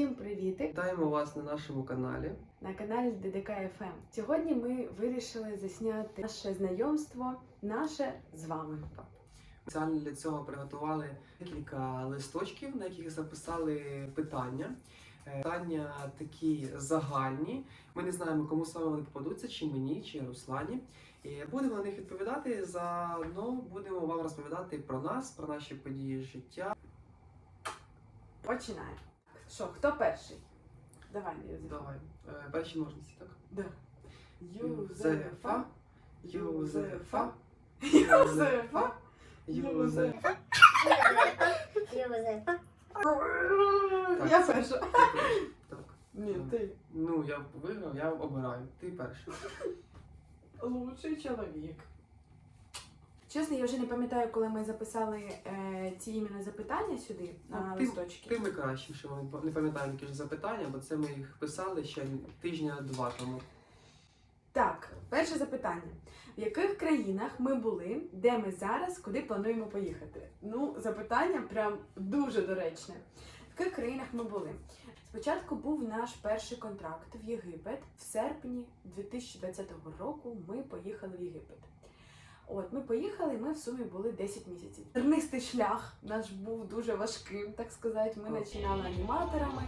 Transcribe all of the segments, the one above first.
Всім привіти Вітаємо вас на нашому каналі. на каналі ДДК ФМ. Сьогодні ми вирішили засняти наше знайомство, наше з вами. Спеціально для цього приготували декілька листочків, на яких записали питання. Е, Питання такі загальні. Ми не знаємо, кому саме вони попадуться, чи мені, чи Руслані. І будемо на них відповідати. Заодно будемо вам розповідати про нас, про наші події життя. Починаємо. Що, хто перший? Давай, Юзефа. Давай. Е, Перші ножниці, так? Да. Юзефа, Юзефа, Юзефа. Юзефа. Юзефа. Я перша. Так. Ні, ти. Ну, я виграв, я обираю. Ти перший. Лучший чоловік. Чесно, я вже не пам'ятаю, коли ми записали е, ці іменно запитання сюди на Ну, ти- листочки. Ти ми краще, що ми не пам'ятаємо які ж запитання, бо це ми їх писали ще тижня-два тому. Так, перше запитання. В яких країнах ми були, де ми зараз, куди плануємо поїхати? Ну, запитання прям дуже доречне. В яких країнах ми були? Спочатку був наш перший контракт в Єгипет. В серпні 2020 року ми поїхали в Єгипет. От, ми поїхали, ми в сумі були 10 місяців. Тернистий шлях наш був дуже важким, так сказати. Ми починали аніматорами,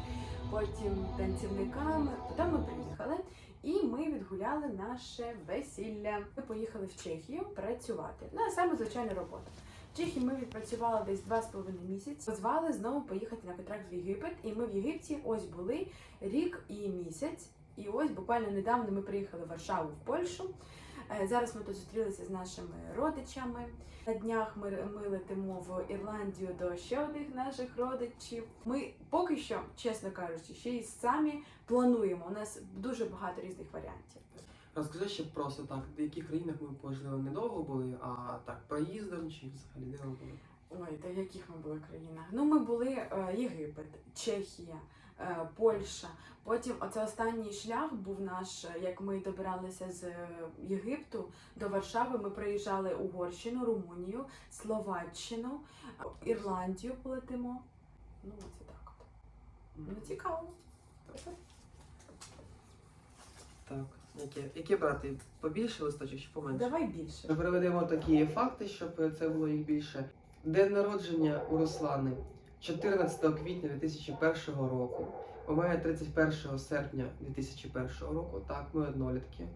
потім танцівниками. Потім ми приїхали. І ми відгуляли наше весілля. Ми поїхали в Чехію працювати. Ну, а саме звичайна робота. В Чехії ми відпрацювали десь два з половиною місяці. Позвали знову поїхати на контракт в Єгипет. І ми в Єгипті ось були рік і місяць. І ось буквально недавно ми приїхали в Варшаву в Польщу. Е, Зараз ми тут зустрілися з нашими родичами. На днях ми, ми летимо в Ірландію до ще одних наших родичів. Ми поки що, чесно кажучи, ще й самі плануємо. У нас дуже багато різних варіантів. Розкажи ще просто так, в яких країнах ми можливо недовго були, а так проїздом чи взагалі де ми були? Ой, та в яких ми були країнах? Ну, ми були е, Єгипет, Чехія, Польща. Потім оце останній шлях був наш, е, як ми добиралися з е, Єгипту до Варшави. Ми проїжджали Угорщину, Румунію, Словаччину, е, Ірландію полетимо. Ну, оце так от. Ну, цікаво. Так, яке, яке брати? Побільше листочок чи поменше? Давай більше. Ми приведемо такі факти, щоб це було їх більше. День народження у Руслани 14 квітня 2001 року. У мене 31 серпня 2001 року. Так, ми однолітки.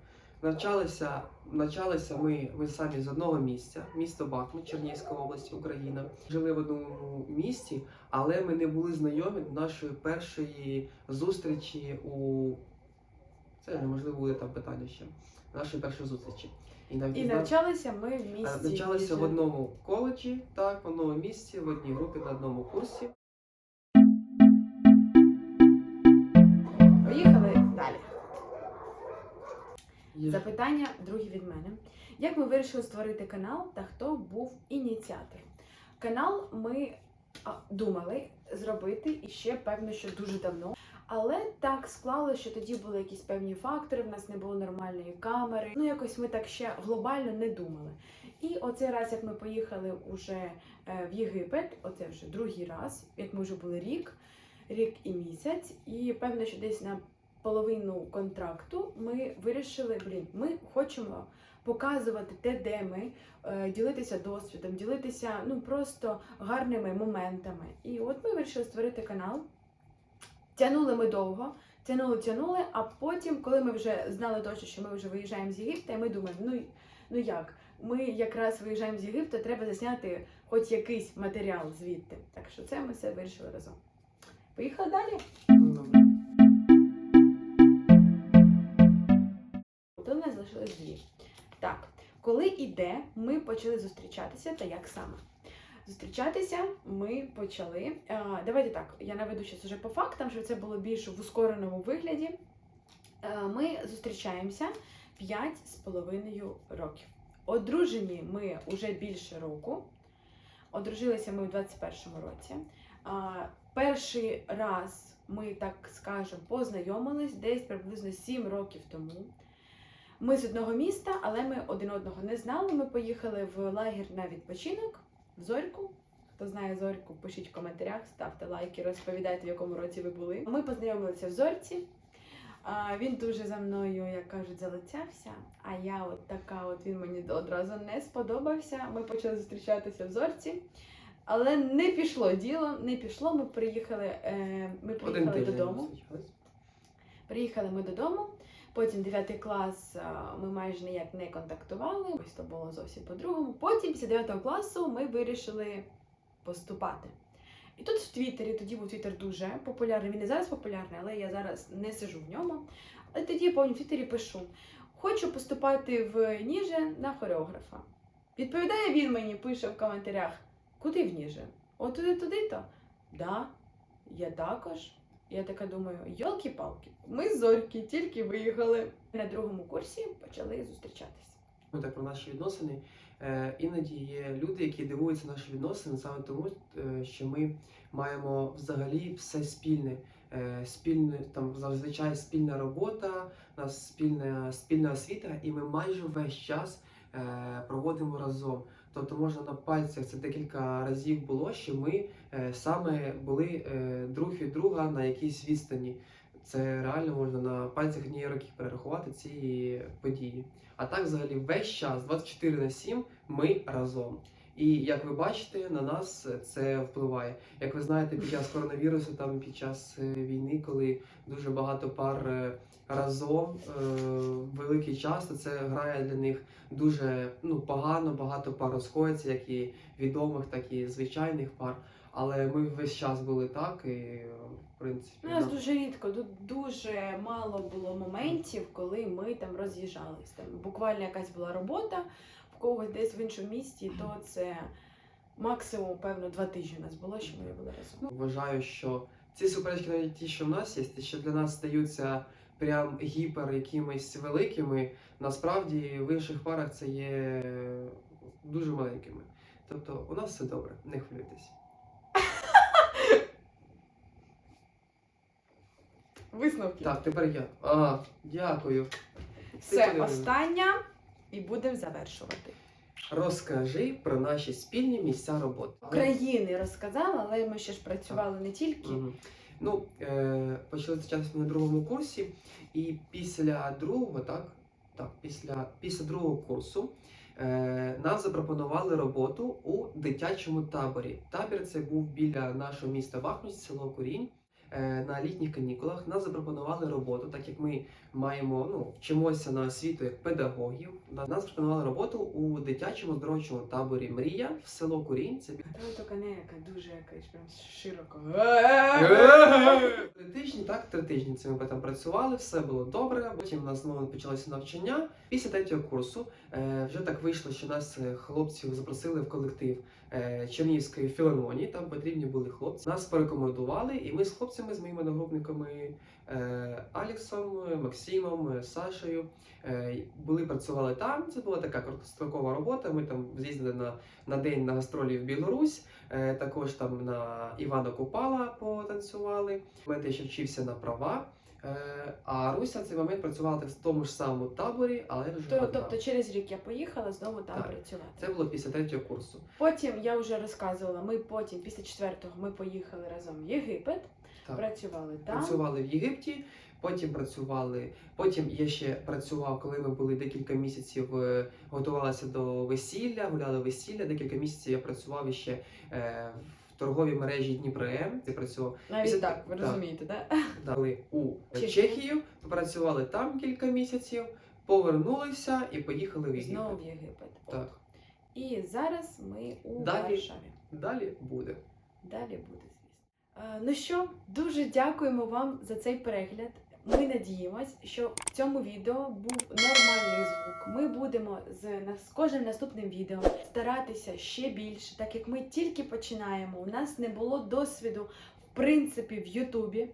Навчалися, навчалися ми, ми самі з одного місця, місто Бахмут, Чернігівська область, Україна. Жили в одному місті, але ми не були знайомі до нашої першої зустрічі у це неможливо буде там питання ще. Нашої першої зустрічі. І, нав... І навчалися ми в місті. Е, Навчалися в одному коледжі, так, в одному місці, в одній групі на одному курсі. Поїхали далі. Є- Запитання друге від мене. Як ми вирішили створити канал та хто був ініціатором? Канал ми думали зробити і ще певно, що дуже давно. Але так склалося, що тоді були якісь певні фактори, в нас не було нормальної камери. Ну якось ми так ще глобально не думали. І оцей раз, як ми поїхали уже е, в Єгипет, оце вже другий раз, як ми вже були рік, рік і місяць, і певно, що десь на половину контракту ми вирішили, блін, ми хочемо показувати те, де ми, е, ділитися досвідом, ділитися ну просто гарними моментами. І от ми вирішили створити канал. Тянули ми довго, тянули, тянули, а потім, коли ми вже знали точно, що ми вже виїжджаємо з Єгипта, ми думаємо, ну, ну як? Ми якраз виїжджаємо з Єгипта, треба засняти хоч якийсь матеріал звідти. Так що це ми все вирішили разом. Поїхали далі. У нас залишилось дві. Так, коли і де ми почали зустрічатися та як саме? Зустрічатися ми почали. давайте так, я наведу щось уже по фактам, щоб це було більш в ускореному вигляді. Ми зустрічаємося 5 з половиною років. Одружені ми вже більше року. Одружилися ми у 21-му році. Перший раз ми, так скажемо, познайомились десь приблизно 7 років тому. Ми з одного міста, але ми один одного не знали. Ми поїхали в лагер на відпочинок Зорьку. Хто знає зорьку, пишіть в коментарях, ставте лайки, розповідайте, в якому році ви були. Ми познайомилися в зорці. Він дуже за мною, як кажуть, залицявся. А я от така, от він мені одразу не сподобався. Ми почали зустрічатися в зорці. Але не пішло діло, не пішло. Ми приїхали, е, ми приїхали додому. Приїхали ми додому. Потім 9 клас ми майже ніяк не контактували. Ось то було зовсім по-другому. Потім, після 9 класу, ми вирішили поступати. І тут в Твіттері, тоді був Твіттер дуже популярний. Він і зараз популярний, але я зараз не сижу в ньому. Але тоді я в Твіттері пишу: хочу поступати в Ніже на хореографа. Відповідає він мені, пише в коментарях: куди в Ніже? От туди, туди то? Да, я також. Я така думаю, йолки-палки, ми з зорьки тільки виїхали. На другому курсі почали зустрічатися. Ну так про наші відносини. Е, іноді є люди, які дивуються наші відносини саме тому, е, що ми маємо взагалі все спільне. Е, спільне там зазвичай спільна робота, нас спільна спільна освіта, і ми майже весь час проводимо разом. Тобто можна на пальцях це декілька разів було, що ми е, саме були е, друг від друга на якійсь відстані. Це реально можна на пальцях однієї руки перерахувати ці події. А так, взагалі, весь час, 24 на 7, ми разом. І як ви бачите, на нас це впливає. Як ви знаєте, під час коронавірусу, там під час е, війни, коли дуже багато пар е, разом е, великий час, то це грає для них дуже ну, погано, багато пар розходяться, як і відомих, так і звичайних пар. Але ми весь час були так, і в принципі. У нас нам- дуже рідко, тут дуже мало було моментів, коли ми там роз'їжджались. Там буквально якась була робота в когось десь в іншому місті, то це максимум, певно, два тижні у нас було, що ми були разом. Вважаю, що ці суперечки, навіть ті, що в нас є, ті, що для нас здаються прям гіпер якимись великими, насправді в інших парах це є дуже маленькими. Тобто у нас все добре, не хвилюйтесь. Висновки. Так, тепер я. А, дякую. Все, Ти- остання, і будемо завершувати. Розкажи про наші спільні місця роботи. України розказала, але ми ще ж працювали не тільки. Мгм. Ну, е, почали зустрічатися на другому курсі, і після другого, так, так після, після другого курсу е, нам запропонували роботу у дитячому таборі. Табір це був біля нашого міста Бахмуч, село Курінь. Е, на літніх канікулах нас запропонували роботу, так як ми маємо ну, вчимося на освіту як педагогів. На- Нас запропонували роботу у дитячому здоровчому таборі Мрія в село Курінь. Це Треба тільки не яка дуже якась прям широко. Три тижні, так, три тижні це ми там працювали, все було добре. Потім у нас знову почалося навчання. Після третього курсу е, вже так вийшло, що нас е, хлопців запросили в колектив е, Чернігівської філармонії. Там потрібні були хлопці. Нас порекомендували, і ми з хлопцями, з моїми одногрупниками е, Аліксом, е, Максимом, е, Сашею е, були працювали там. Це була така короткострокова робота. Ми там з'їздили на, на день на гастролі в Білорусь. Е, також там на Івана Купала потанцювали. Ми ще вчився на права. Е, а Руся в цей момент працювала в тому ж самому таборі, але вже То, одна. тобто через рік я поїхала знову там Так. працювати. це було після третього курсу. Потім я вже розказувала. Ми потім, після четвертого, ми поїхали разом в Єгипет, Так. працювали там. Працювали в Єгипті, потім працювали. Потім я ще працював, коли ми були декілька місяців, е, готувалися до весілля, гуляли весілля. Декілька місяців я працював іще е, торговій мережі Дніпро-М. Я працював Навіть Після- так, ви так. розумієте, да? дали у Чехію. Чехію, попрацювали там кілька місяців, повернулися і поїхали в Єгипет. Знову в Єгипет. Так, І зараз ми у Далі. Варшаві. далі буде. Далі буде, звісно. Е, Ну що, дуже дякуємо вам за цей перегляд. Ми надіємось, що в цьому відео був нормальний звук. Ми будемо з, з кожним наступним відео старатися ще більше, так як ми тільки починаємо. У нас не було досвіду, в принципі, в Ютубі.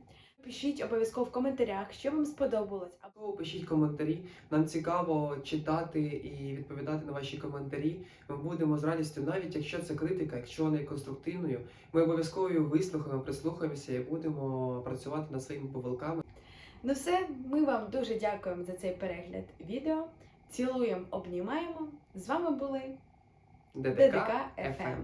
Пишіть обов'язково в коментарях, що вам сподобалось. А Пишіть коментарі. Нам цікаво читати і відповідати на ваші коментарі. Ми будемо з радістю, навіть якщо це критика, якщо є конструктивною, ми обов'язково її вислухаємо, прислухаємося і будемо працювати над своїми помилками. Ну все, ми вам дуже дякуємо за цей перегляд відео. Цілуємо, обнімаємо. З вами були ДДК ДДК FM. FM.